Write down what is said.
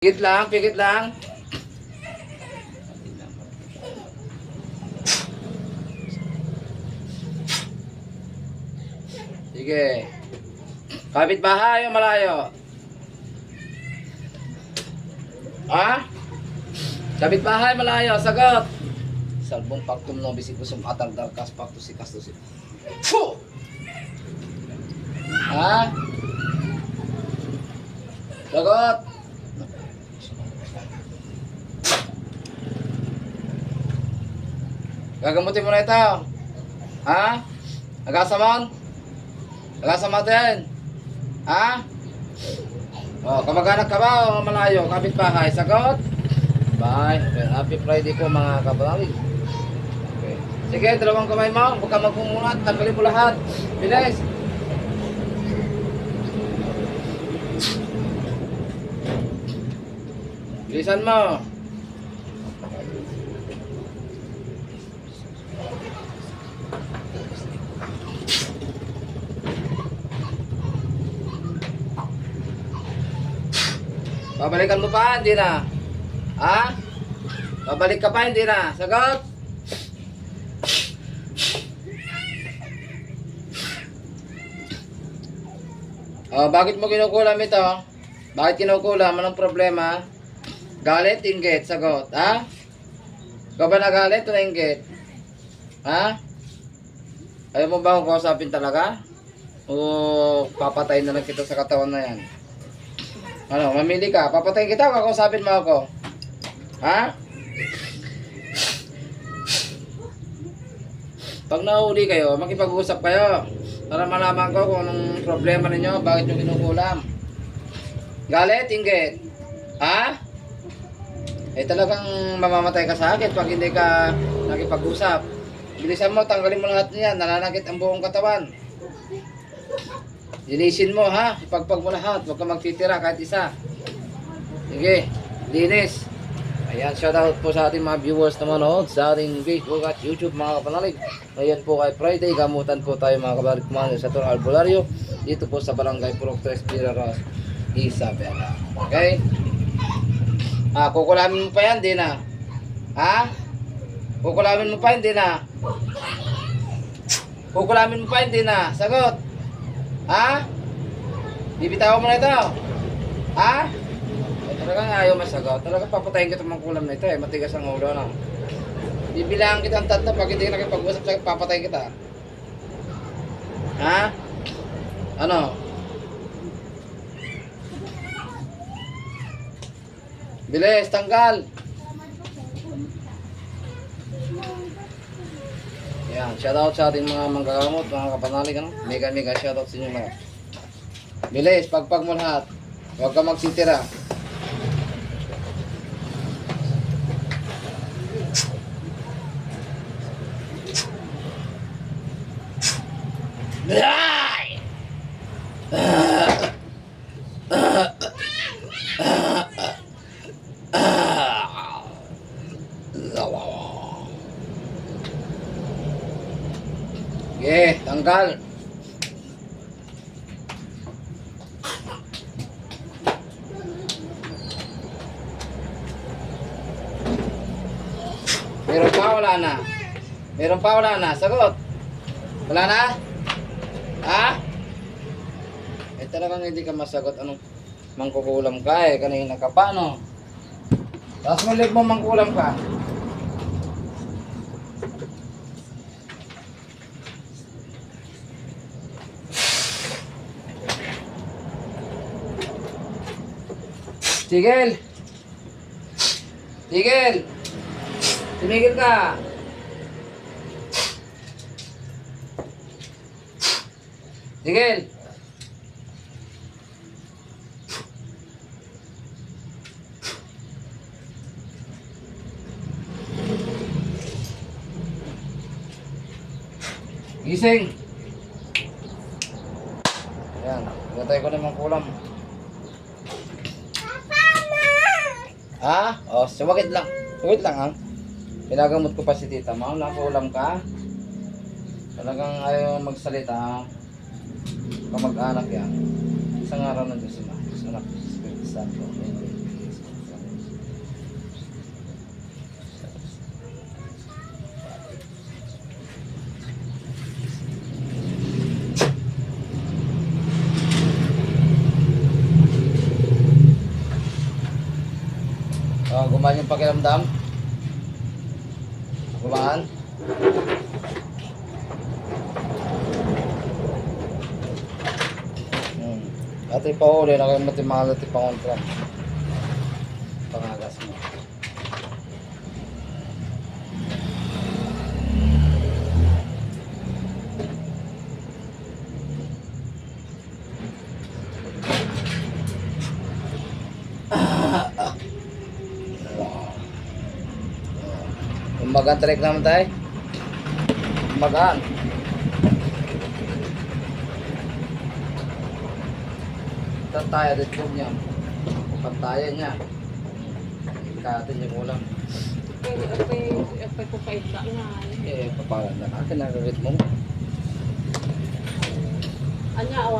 Pigit lang, pigit lang. Sige. Kapit bahay o malayo? Ha? Kapit bahay malayo, sagot. Salbong paktum no bisik kusum atang darkas paktu si kasto si. Fu! Ha? Sagot. Gagamutin mo na ito. Ha? Agasamon? Agasamon din? Ha? Oh, kamag-anak ka ba o malayo? Kapit bahay. Sagot? Bye. Happy Friday po mga kabalali. Okay. Sige, dalawang kamay mo. Huwag ka magpumunat. Tanggalin mo lahat. Bilis. Bilisan mo. Babalikan mo pa, hindi na. Ha? Babalik ka pa, hindi na. Sagot? Oh, bakit mo kinukulam ito? Bakit kinukulam? Anong problema? Galit, inggit, sagot. Ha? Ikaw ba nagalit o nainggit? Ha? Ayaw mo ba akong kausapin talaga? O papatay na lang kita sa katawan na yan? Ano, mamili ka. Papatayin kita o kakausapin mo ako? Ha? Pag nahuli kayo, makipag-usap kayo. Para malaman ko kung anong problema ninyo, bakit nyo kinukulam. Galit, inggit. Ha? Eh talagang mamamatay ka sa akin pag hindi ka nakipag-usap. Bilisan mo, tanggalin mo lahat niyan. Nananakit ang buong katawan. Linisin mo ha, ipagpag mo lahat, huwag ka magtitira kahit isa. Sige, linis. Ayan, shoutout po sa ating mga viewers na manood sa ating Facebook at YouTube mga kapanalig. Ngayon po kay Friday, gamutan po tayo mga kapanalig kumano sa Tor Albulario dito po sa Barangay Purok 3 Piraras, Isabela. Okay? Ah, kukulamin mo pa yan, di na. Ha? Kukulamin mo pa, hindi na. Kukulamin mo pa, hindi na. Sagot. Ha? Bibitawan mo na ito. Ha? Eh, talagang ayaw masagot. Talagang papatayin kita ng kulam na ito eh. Matigas ang ulo na. Bibilangan kita ang tatlo pag hindi ka nakipag-usap sa papatayin kita. Ha? Ano? Bilis, tanggal. Yan, shoutout sa ating mga manggagamot, mga kapanalig, ano? Mega mega shoutout sa inyo lahat. Bilis, pagpag mo lahat. Huwag ka magsitira. Ay! Sige, tanggal. Meron pa, wala na. Meron pa, wala na. Sagot. Wala na? Ha? Eh talagang hindi ka masagot. Anong mangkukulam ka eh. Kanina ka pa, no? Tapos mo mangkulam ka. Tigil! Tigil! Tumigil ka! Tigil! Gising! Ayan, gatay ko naman kulam. Ha? O, suwagit lang. Suwagit lang, ha? Pinagamot ko pa si tita mo. Nakulam ka. Talagang ayaw magsalita, ha? Kamag-anak yan. Isang araw ng Diyos, ma. Anak, Spirit Santo. Amen. Gumaan yung pakiramdam. Gumaan. Hmm. Ate pa uli, nakalimutan yung mga lati pa Umagaan tarik naman tayo. Umagaan. Tataya din po niya. Pantayan niya. Ikatin yung ulam. Pero apay, apay ko kay sa nga. Eh, papalan na. Akin na mo. Anya, awa.